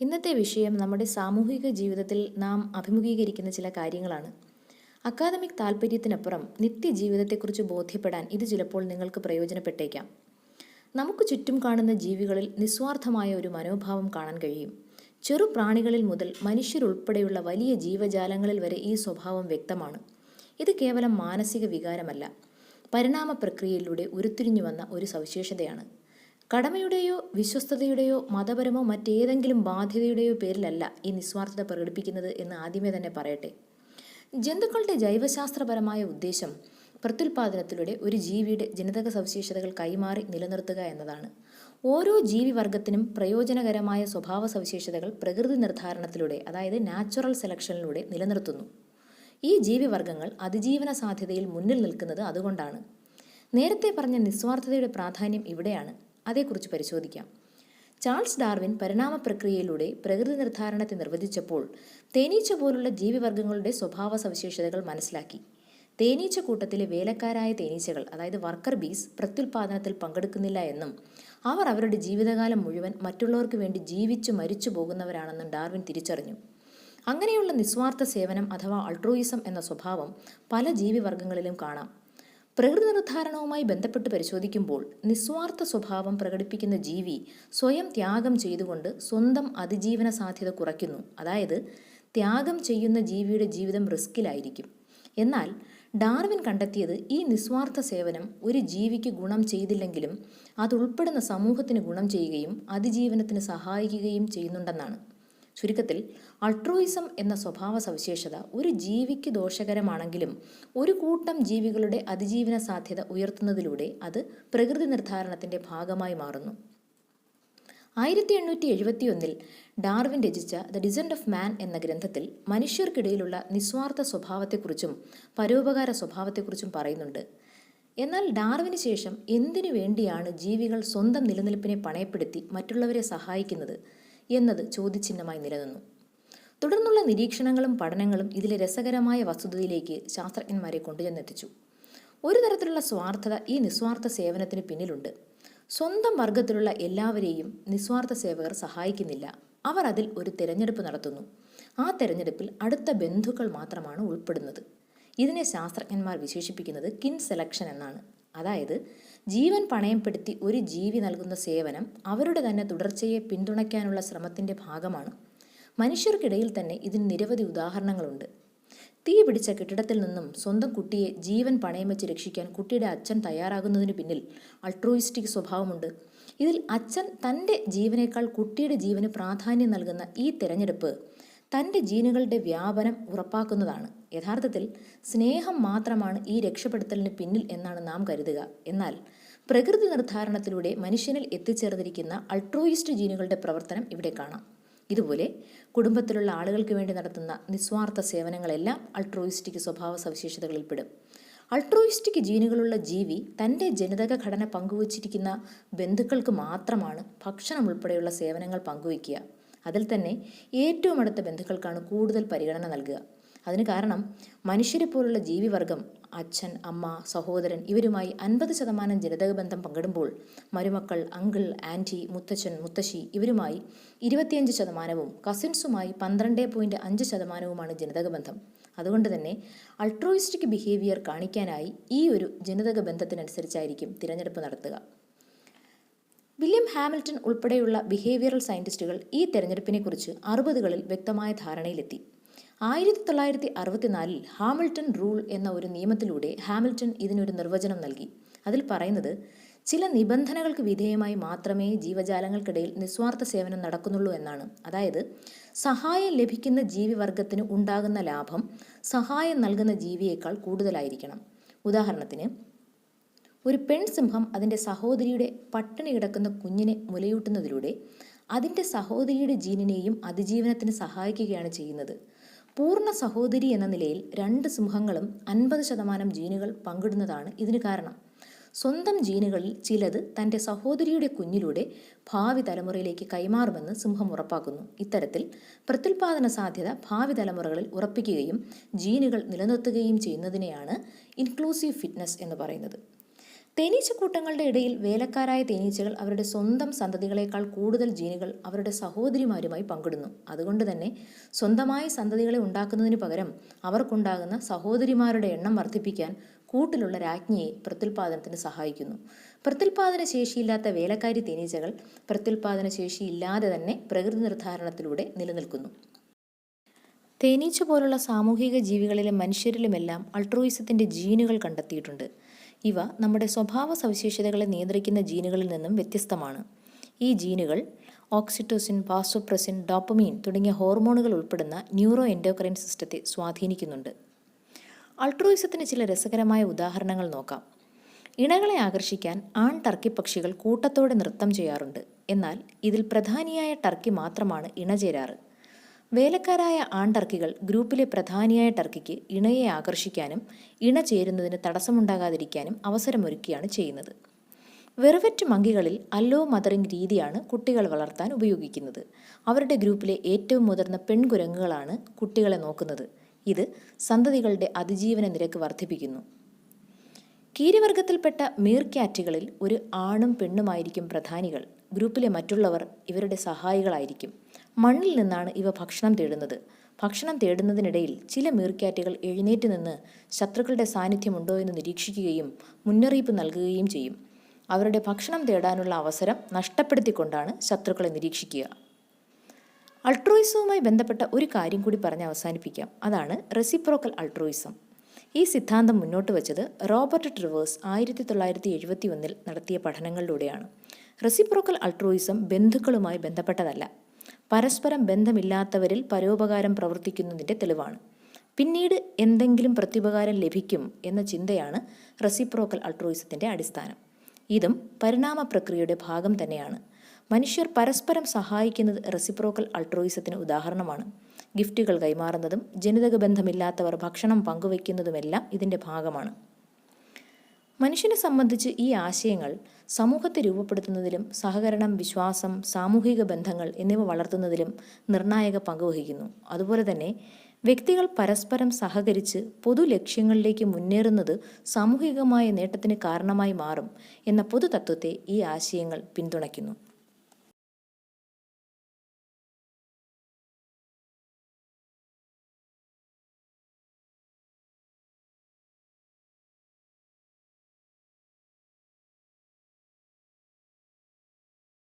ഇന്നത്തെ വിഷയം നമ്മുടെ സാമൂഹിക ജീവിതത്തിൽ നാം അഭിമുഖീകരിക്കുന്ന ചില കാര്യങ്ങളാണ്. അക്കാദമിക് താല്പര്യത്തിനപ്പുറം നിത്യജീവിതത്തെക്കുറിച്ച് ബോധ്യപ്പെടാൻ ഇത് ചിലപ്പോൾ നിങ്ങൾക്ക് പ്രയോജനപ്പെട്ടേക്കാം. നമുക്ക് ചുറ്റും കാണുന്ന ജീവികളിൽ നിസ്വാർത്ഥമായ ഒരു മനോഭാവം കാണാൻ കഴിയും. ചെറു പ്രാണികളിൽ മുതൽ മനുഷ്യരുൾപ്പെടെയുള്ള വലിയ ജീവജാലങ്ങളിൽ വരെ ഈ സ്വഭാവം വ്യക്തമാണ്. ഇത് കേവലം മാനസിക വികാരമല്ല. പരിണാമ പ്രക്രിയയിലൂടെ ഉരുത്തിരിഞ്ഞു വന്ന ഒരു സവിശേഷതയാണ്. കടമയുടെയോ വിശ്വസ്തതയുടെയോ മതപരമോ മറ്റേതെങ്കിലും ബാധ്യതയുടെയോ പേരിലല്ല ഈ നിസ്വാർത്ഥത പ്രകടിപ്പിക്കുന്നത് എന്ന് ആദ്യമേ തന്നെ പറയട്ടെ. ജന്തുക്കളുടെ ജൈവശാസ്ത്രപരമായ ഉദ്ദേശം പ്രത്യുൽപാദനത്തിലൂടെ ഒരു ജീവിയുടെ ജനിതക സവിശേഷതകൾ കൈമാറി നിലനിർത്തുക എന്നതാണ്. ഓരോ ജീവിവർഗത്തിനും പ്രയോജനകരമായ സ്വഭാവ സവിശേഷതകൾ പ്രകൃതി നിർദ്ധാരണത്തിലൂടെ അതായത് നാച്ചുറൽ സെലക്ഷനിലൂടെ നിലനിർത്തുന്നു. ഈ ജീവിവർഗങ്ങൾ അതിജീവന സാധ്യതയിൽ മുന്നിൽ നിൽക്കുന്നത് അതുകൊണ്ടാണ്. നേരത്തെ പറഞ്ഞ നിസ്വാർത്ഥതയുടെ പ്രാധാന്യം ഇവിടെയാണ്. അതേക്കുറിച്ച് പരിശോധിക്കാം. ചാൾസ് ഡാർവിൻ പരിണാമ പ്രക്രിയയിലൂടെ പ്രകൃതി നിർദ്ധാരണത്തെ നിർവചിച്ചപ്പോൾ തേനീച്ച പോലുള്ള ജീവിവർഗങ്ങളുടെ സ്വഭാവ സവിശേഷതകൾ മനസ്സിലാക്കി. തേനീച്ച കൂട്ടത്തിലെ വേലക്കാരായ തേനീച്ചകൾ അതായത് വർക്കർ ബീസ് പ്രത്യുൽപാദനത്തിൽ പങ്കെടുക്കുന്നില്ല എന്നും അവർ അവരുടെ ജീവിതകാലം മുഴുവൻ മറ്റുള്ളവർക്ക് വേണ്ടി ജീവിച്ചു മരിച്ചു പോകുന്നവരാണെന്നും ഡാർവിൻ തിരിച്ചറിഞ്ഞു. അങ്ങനെയുള്ള നിസ്വാർത്ഥ സേവനം അഥവാ അൾട്രോയിസം എന്ന സ്വഭാവം പല ജീവിവർഗങ്ങളിലും കാണാം. പ്രകൃതി നിർദ്ധാരണവുമായി ബന്ധപ്പെട്ട് പരിശോധിക്കുമ്പോൾ നിസ്വാർത്ഥ സ്വഭാവം പ്രകടിപ്പിക്കുന്ന ജീവി സ്വയം ത്യാഗം ചെയ്തുകൊണ്ട് സ്വന്തം അതിജീവന സാധ്യത കുറയ്ക്കുന്നു. അതായത് ത്യാഗം ചെയ്യുന്ന ജീവിയുടെ ജീവിതം റിസ്കിലായിരിക്കും എന്നാൽ ഡാർവിൻ കണ്ടെത്തിയത് ഈ നിസ്വാർത്ഥ സേവനം ഒരു ജീവിക്ക് ഗുണം ചെയ്തില്ലെങ്കിലും അതുൾപ്പെടുന്ന സമൂഹത്തിന് ഗുണം ചെയ്യുകയും അതിജീവനത്തിന് സഹായിക്കുകയും ചെയ്യുന്നുണ്ടെന്നാണ്. ചുരുക്കത്തിൽ അൾട്രോയിസം എന്ന സ്വഭാവ സവിശേഷത ഒരു ജീവിക്ക് ദോഷകരമാണെങ്കിലും ഒരു കൂട്ടം ജീവികളുടെ അതിജീവന സാധ്യത ഉയർത്തുന്നതിലൂടെ അത് പ്രകൃതി നിർദ്ധാരണത്തിന്റെ ഭാഗമായി മാറുന്നു. ആയിരത്തി എണ്ണൂറ്റി എഴുപത്തിയൊന്നിൽ ഡാർവിൻ രചിച്ച ദ ഡിസൻഡ് ഓഫ് മാൻ എന്ന ഗ്രന്ഥത്തിൽ മനുഷ്യർക്കിടയിലുള്ള നിസ്വാർത്ഥ സ്വഭാവത്തെക്കുറിച്ചും പരോപകാര സ്വഭാവത്തെക്കുറിച്ചും പറയുന്നുണ്ട്. എന്നാൽ ഡാർവിന് ശേഷം എന്തിനു വേണ്ടിയാണ് ജീവികൾ സ്വന്തം നിലനിൽപ്പിനെ പണയപ്പെടുത്തി മറ്റുള്ളവരെ സഹായിക്കുന്നത്? എന്നത് ചോദ്യചിഹ്നമായി നിലനിന്നു. തുടർന്നുള്ള നിരീക്ഷണങ്ങളും പഠനങ്ങളും ഇതിലെ രസകരമായ വസ്തുതയിലേക്ക് ശാസ്ത്രജ്ഞന്മാരെ കൊണ്ടുചെന്നെത്തിച്ചു. ഒരു തരത്തിലുള്ള സ്വാർത്ഥത ഈ നിസ്വാർത്ഥ സേവനത്തിന് പിന്നിലുണ്ട്. സ്വന്തം വർഗത്തിലുള്ള എല്ലാവരെയും നിസ്വാർത്ഥ സേവകർ സഹായിക്കുന്നില്ല. അവർ അതിൽ ഒരു തിരഞ്ഞെടുപ്പ് നടത്തുന്നു. ആ തിരഞ്ഞെടുപ്പിൽ അടുത്ത ബന്ധുക്കൾ മാത്രമാണ് ഉൾപ്പെടുന്നത്. ഇതിനെ ശാസ്ത്രജ്ഞന്മാർ വിശേഷിപ്പിക്കുന്നത് കിൻ സെലക്ഷൻ എന്നാണ്. അതായത് ജീവൻ പണയപ്പെടുത്തി ഒരു ജീവി നൽകുന്ന സേവനം അവരുടെ തന്നെ തുടർച്ചയെ പിന്തുണയ്ക്കാനുള്ള ശ്രമത്തിന്റെ ഭാഗമാണ്. മനുഷ്യർക്കിടയിൽ തന്നെ ഇതിന് നിരവധി ഉദാഹരണങ്ങളുണ്ട്. തീ പിടിച്ച കെട്ടിടത്തിൽ നിന്നും സ്വന്തം കുട്ടിയെ ജീവൻ പണയം വെച്ച് രക്ഷിക്കാൻ കുട്ടിയുടെ അച്ഛൻ തയ്യാറാകുന്നതിന് പിന്നിൽ അൾട്രോയിസ്റ്റിക് സ്വഭാവമുണ്ട്. ഇതിൽ അച്ഛൻ തന്റെ ജീവനേക്കാൾ കുട്ടിയുടെ ജീവന് പ്രാധാന്യം നൽകുന്ന ഈ തിരഞ്ഞെടുപ്പ് തന്റെ ജീനുകളുടെ വ്യാപനം ഉറപ്പാക്കുന്നതാണ്. യഥാർത്ഥത്തിൽ സ്നേഹം മാത്രമാണ് ഈ രക്ഷപ്പെടുത്തലിന് പിന്നിൽ എന്നാണ് നാം കരുതുക. എന്നാൽ പ്രകൃതി നിർദ്ധാരണത്തിലൂടെ മനുഷ്യനിൽ എത്തിച്ചേർന്നിരിക്കുന്ന അൾട്രോയിസ്റ്റ് ജീനുകളുടെ പ്രവർത്തനം ഇവിടെ കാണാം. ഇതുപോലെ കുടുംബത്തിലുള്ള ആളുകൾക്ക് വേണ്ടി നടത്തുന്ന നിസ്വാർത്ഥ സേവനങ്ങളെല്ലാം അൾട്രോയിസ്റ്റിക് സ്വഭാവ സവിശേഷതകളിൽപ്പെടും. അൾട്രോയിസ്റ്റിക് ജീനുകളുള്ള ജീവി തന്റെ ജനിതക ഘടന പങ്കുവച്ചിരിക്കുന്ന ബന്ധുക്കൾക്ക് മാത്രമാണ് ഭക്ഷണം ഉൾപ്പെടെയുള്ള സേവനങ്ങൾ പങ്കുവയ്ക്കുക. അതിൽ തന്നെ ഏറ്റവും അടുത്ത ബന്ധുക്കൾക്കാണ് കൂടുതൽ പരിഗണന നൽകുക. അതിന് കാരണം മനുഷ്യരെ പോലുള്ള ജീവിവർഗം അച്ഛൻ അമ്മ സഹോദരൻ ഇവരുമായി അൻപത് ശതമാനം ജനിതക ബന്ധം പങ്കിടുമ്പോൾ മരുമക്കൾ അങ്കിൾ ആന്റി മുത്തച്ഛൻ മുത്തശ്ശി ഇവരുമായി ഇരുപത്തിയഞ്ച് ശതമാനവും കസിൻസുമായി പന്ത്രണ്ട് പോയിന്റ് അഞ്ച് ശതമാനവുമാണ് ജനിതക ബന്ധം. അതുകൊണ്ട് തന്നെ അൾട്രോയിസ്റ്റിക് ബിഹേവിയർ കാണിക്കാനായി ഈ ഒരു ജനിതക ബന്ധത്തിനനുസരിച്ചായിരിക്കും തിരഞ്ഞെടുപ്പ് നടത്തുക. വില്യം ഹാമിൽട്ടൺ ഉൾപ്പെടെയുള്ള ബിഹേവിയറൽ സയന്റിസ്റ്റുകൾ ഈ തെരഞ്ഞെടുപ്പിനെക്കുറിച്ച് അറുപതുകളിൽ വ്യക്തമായ ധാരണയിലെത്തി. ആയിരത്തി തൊള്ളായിരത്തി അറുപത്തിനാലിൽ ഹാമിൽട്ടൺ റൂൾ എന്ന ഒരു നിയമത്തിലൂടെ ഹാമിൽട്ടൺ ഇതിനൊരു നിർവചനം നൽകി. അതിൽ പറയുന്നത് ചില നിബന്ധനകൾക്ക് വിധേയമായി മാത്രമേ ജീവജാലങ്ങൾക്കിടയിൽ നിസ്വാർത്ഥ സേവനം നടക്കുന്നുള്ളൂ എന്നാണ്. അതായത് സഹായം ലഭിക്കുന്ന ജീവിവർഗത്തിന് ഉണ്ടാകുന്ന ലാഭം സഹായം നൽകുന്ന ജീവിയേക്കാൾ കൂടുതലായിരിക്കണം. ഉദാഹരണത്തിന് ഒരു പെൺസിംഹം അതിന്റെ സഹോദരിയുടെ പട്ടിണി കിടക്കുന്ന കുഞ്ഞിനെ മുലയൂട്ടുന്നതിലൂടെ അതിന്റെ സഹോദരിയുടെ ജീനിനെയും അതിജീവനത്തിന് സഹായിക്കുകയാണ് ചെയ്യുന്നത്. പൂർണ സഹോദരി എന്ന നിലയിൽ രണ്ട് സിംഹങ്ങളും അൻപത് ശതമാനം ജീനുകൾ പങ്കിടുന്നതാണ് ഇതിന് കാരണം. സ്വന്തം ജീനുകളിൽ ചിലത് തന്റെ സഹോദരിയുടെ കുഞ്ഞിലൂടെ ഭാവി തലമുറയിലേക്ക് കൈമാറുമെന്ന് സിംഹം ഉറപ്പാക്കുന്നു. ഇത്തരത്തിൽ പ്രത്യുൽപാദന സാധ്യത ഭാവി തലമുറകളിൽ ഉറപ്പിക്കുകയും ജീനുകൾ നിലനിർത്തുകയും ചെയ്യുന്നതിനെയാണ് ഇൻക്ലൂസീവ് ഫിറ്റ്നസ് എന്ന് പറയുന്നത്. തേനീച്ചക്കൂട്ടങ്ങളുടെ ഇടയിൽ വേലക്കാരായ തേനീച്ചകൾ അവരുടെ സ്വന്തം സന്തതികളെക്കാൾ കൂടുതൽ ജീനുകൾ അവരുടെ സഹോദരിമാരുമായി പങ്കിടുന്നു. അതുകൊണ്ട് തന്നെ സ്വന്തമായ സന്തതികളെ ഉണ്ടാക്കുന്നതിന് പകരം അവർക്കുണ്ടാകുന്ന സഹോദരിമാരുടെ എണ്ണം വർദ്ധിപ്പിക്കാൻ കൂട്ടിലുള്ള രാജ്ഞിയെ പ്രത്യുൽപാദനത്തിന് സഹായിക്കുന്നു. പ്രത്യുൽപാദന ശേഷിയില്ലാത്ത വേലക്കാരി തേനീച്ചകൾ പ്രത്യുൽപാദന ശേഷിയില്ലാതെ തന്നെ പ്രകൃതി നിർദ്ധാരണത്തിലൂടെ നിലനിൽക്കുന്നു. തേനീച്ച പോലുള്ള സാമൂഹിക ജീവികളിലും മനുഷ്യരിലുമെല്ലാം അൾട്രോയിസത്തിന്റെ ജീനുകൾ കണ്ടെത്തിയിട്ടുണ്ട്. ഇവ നമ്മുടെ സ്വഭാവ സവിശേഷതകളെ നിയന്ത്രിക്കുന്ന ജീനുകളിൽ നിന്നും വ്യത്യസ്തമാണ്. ഈ ജീനുകൾ ഓക്സിറ്റോസിൻ വാസോപ്രസിൻ ഡോപ്പമീൻ തുടങ്ങിയ ഹോർമോണുകൾ ഉൾപ്പെടുന്ന ന്യൂറോ എൻഡോക്രൈൻ സിസ്റ്റത്തെ സ്വാധീനിക്കുന്നുണ്ട്. അൾട്രോയിസത്തിന് ചില രസകരമായ ഉദാഹരണങ്ങൾ നോക്കാം. ഇണകളെ ആകർഷിക്കാൻ ആൺ ടർക്കി പക്ഷികൾ കൂട്ടത്തോടെ നൃത്തം ചെയ്യാറുണ്ട്. എന്നാൽ ഇതിൽ പ്രധാനിയായ ടർക്കി മാത്രമാണ് ഇണചേരാറ്. വേലക്കാരായ ആൺ ടർക്കികൾ ഗ്രൂപ്പിലെ പ്രധാനിയായ ടർക്കിക്ക് ഇണയെ ആകർഷിക്കാനും ഇണ ചേരുന്നതിന് തടസ്സമുണ്ടാകാതിരിക്കാനും അവസരമൊരുക്കുകയാണ് ചെയ്യുന്നത്. വെറുവറ്റ് മങ്കികളിൽ അല്ലോ മദറിംഗ് രീതിയാണ് കുട്ടികൾ വളർത്താൻ ഉപയോഗിക്കുന്നത്. അവരുടെ ഗ്രൂപ്പിലെ ഏറ്റവും മുതിർന്ന പെൺകുരങ്ങുകളാണ് കുട്ടികളെ നോക്കുന്നത്. ഇത് സന്തതികളുടെ അതിജീവന നിരക്ക് വർദ്ധിപ്പിക്കുന്നു. കീരിവർഗത്തിൽപ്പെട്ട മീർക്യാറ്റുകളിൽ ഒരു ആണും പെണ്ണുമായിരിക്കും പ്രധാനികൾ. ഗ്രൂപ്പിലെ മറ്റുള്ളവർ ഇവരുടെ സഹായികളായിരിക്കും. മണ്ണിൽ നിന്നാണ് ഇവ ഭക്ഷണം തേടുന്നത്. ഭക്ഷണം തേടുന്നതിനിടയിൽ ചില മീർക്യാറ്റുകൾ എഴുന്നേറ്റ് നിന്ന് ശത്രുക്കളുടെ സാന്നിധ്യമുണ്ടോ എന്ന് നിരീക്ഷിക്കുകയും മുന്നറിയിപ്പ് നൽകുകയും ചെയ്യും. അവരുടെ ഭക്ഷണം തേടാനുള്ള അവസരം നഷ്ടപ്പെടുത്തിക്കൊണ്ടാണ് ശത്രുക്കളെ നിരീക്ഷിക്കുക. അൾട്രോയിസവുമായി ബന്ധപ്പെട്ട ഒരു കാര്യം കൂടി പറഞ്ഞ് അവസാനിപ്പിക്കാം. അതാണ് റെസിപ്രോക്കൽ അൾട്രോയിസം. ഈ സിദ്ധാന്തം മുന്നോട്ട് വച്ചത് റോബർട്ട് ട്രിവേഴ്സ് ആയിരത്തി തൊള്ളായിരത്തി എഴുപത്തി ഒന്നിൽ നടത്തിയ പഠനങ്ങളിലൂടെയാണ്. റെസിപ്രോക്കൽ അൾട്രോയിസം ബന്ധുക്കളുമായി ബന്ധപ്പെട്ടതല്ല പരസ്പരം ബന്ധമില്ലാത്തവരിൽ പരോപകാരം പ്രവർത്തിക്കുന്നതിന്റെ തെളിവാണ്. പിന്നീട് എന്തെങ്കിലും പ്രത്യുപകാരം ലഭിക്കും എന്ന ചിന്തയാണ് റെസിപ്രോക്കൽ അൾട്രോയിസത്തിന്റെ അടിസ്ഥാനം. ഇതും പരിണാമ പ്രക്രിയയുടെ ഭാഗം തന്നെയാണ്. മനുഷ്യർ പരസ്പരം സഹായിക്കുന്നത് റെസിപ്രോക്കൽ അൾട്രോയിസത്തിന് ഉദാഹരണമാണ്. ഗിഫ്റ്റുകൾ കൈമാറുന്നതും ജനിതക ബന്ധമില്ലാത്തവർ ഭക്ഷണം പങ്കുവയ്ക്കുന്നതുമെല്ലാം ഇതിന്റെ ഭാഗമാണ്. മനുഷ്യനെ സംബന്ധിച്ച് ഈ ആശയങ്ങൾ സമൂഹത്തെ രൂപപ്പെടുത്തുന്നതിലും സഹകരണം വിശ്വാസം സാമൂഹിക ബന്ധങ്ങൾ എന്നിവ വളർത്തുന്നതിലും നിർണായക പങ്കുവഹിക്കുന്നു അതുപോലെ തന്നെ വ്യക്തികൾ പരസ്പരം സഹകരിച്ച് പൊതു ലക്ഷ്യങ്ങളിലേക്ക് മുന്നേറുന്നത് സാമൂഹികമായ നേട്ടത്തിന് കാരണമായി മാറും എന്ന പൊതുതത്വത്തെ ഈ ആശയങ്ങൾ പിന്തുണയ്ക്കുന്നു.